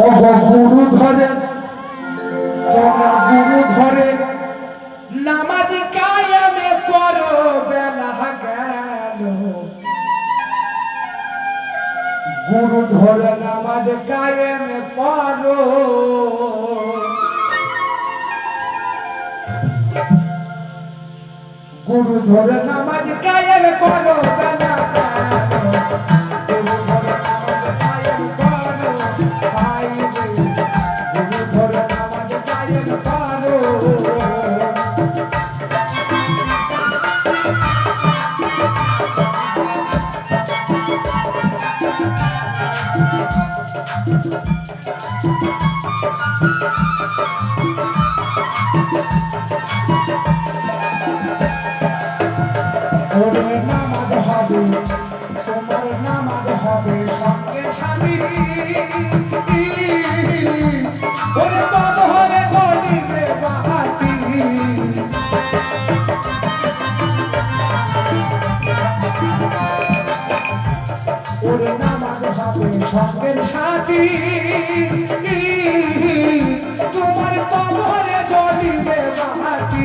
গুরু ধরে তোমরা গুরু ধরে। নামাজ কায়েমে করো, বেলা গেল। গুরু ধরে নামাজ কায়েমে করো গুরু ধরে নামাজ করো বেলা Oh, ওরে নামাজ হবে সঙ্গের সাথী তোমার কবরে জলিবে মাহাতি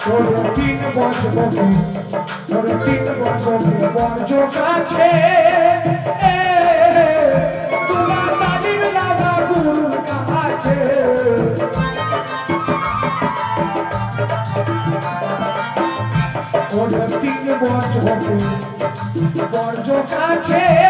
ছোট তিন বসবকে ছোট তিন বসবকে বর্জ কাছে তোমার তালিম লাগা গুরুর কাছে ছোট তিন বসবকে বর্জ কাছে